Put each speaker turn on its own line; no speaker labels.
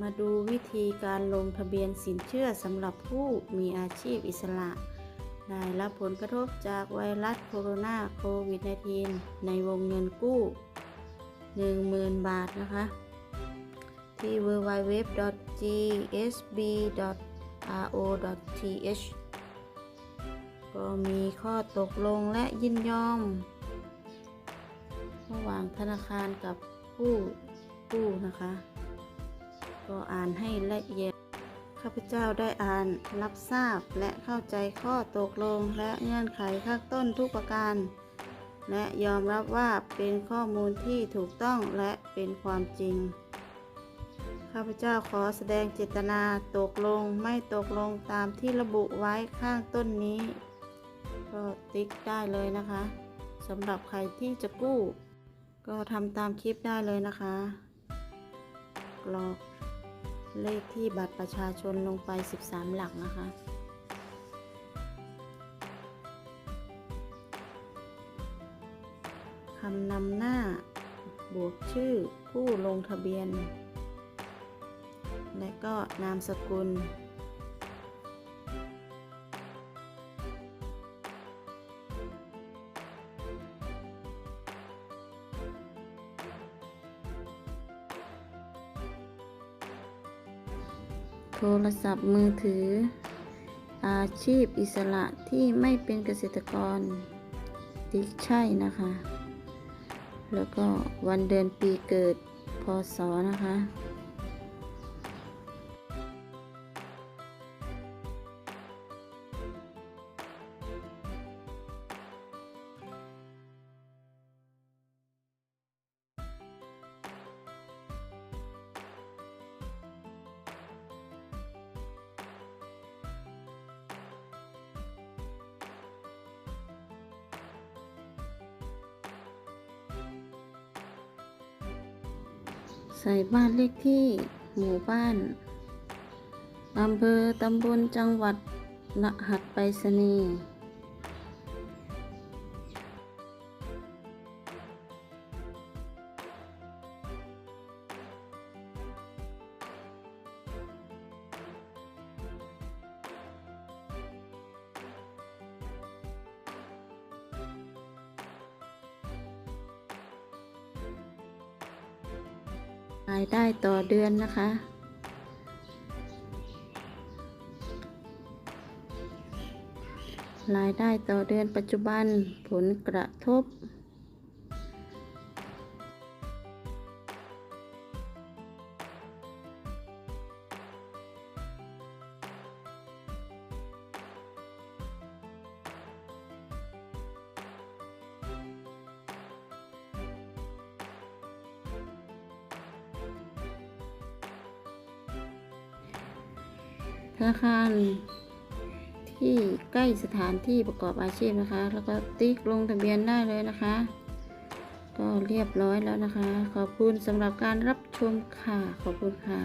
มาดูวิธีการลงทะเบียนสินเชื่อสำหรับผู้มีอาชีพอิสระได้รับผลกระทบจากไวรัสโคโรนาโควิด -19 ในวงเงินกู้ 10,000 บาทนะคะ ที่ www.gsb.ro.th ก็มีข้อตกลงและยินยอม ระหว่างธนาคารกับผู้กู้นะคะ ก็อ่านให้ละเอียด ข้าพเจ้าได้อ่านรับทราบและเข้าใจข้อตกลงและเงื่อนไขข้างต้นทุกประการ และยอมรับว่าเป็นข้อมูลที่ถูกต้องและเป็นความจริง ข้าพเจ้าขอแสดงเจตนาตกลงไม่ตกลงตามที่ระบุไว้ข้างต้นนี้ ก็ติ๊กได้เลยนะคะสำหรับใครที่จะกู้ ก็ทำตามคลิปได้เลยนะคะกรอก เลขที่บัตรประชาชนลงไป 13 หลักนะคะ คำนำหน้า บวกชื่อผู้ลงทะเบียน และก็นามสกุล โทรศัพท์มือถือ อาชีพอิสระที่ไม่เป็นเกษตรกร ติ๊กใช่นะคะ แล้วก็วันเดือนปีเกิดพศนะคะ ใส่บ้านเลขที่หมู่บ้านอำเภอตำบลจังหวัดรหัสไปรษณีย์ รายได้ต่อเดือนนะคะ รายได้ต่อเดือนปัจจุบันผลกระทบ ธนาคารที่ใกล้สถานที่ประกอบอาชีพนะคะ แล้วก็ติ๊กลงทะเบียนได้เลยนะคะ ก็เรียบร้อยแล้วนะคะ ขอบคุณสำหรับการรับชมค่ะ ขอบคุณค่ะ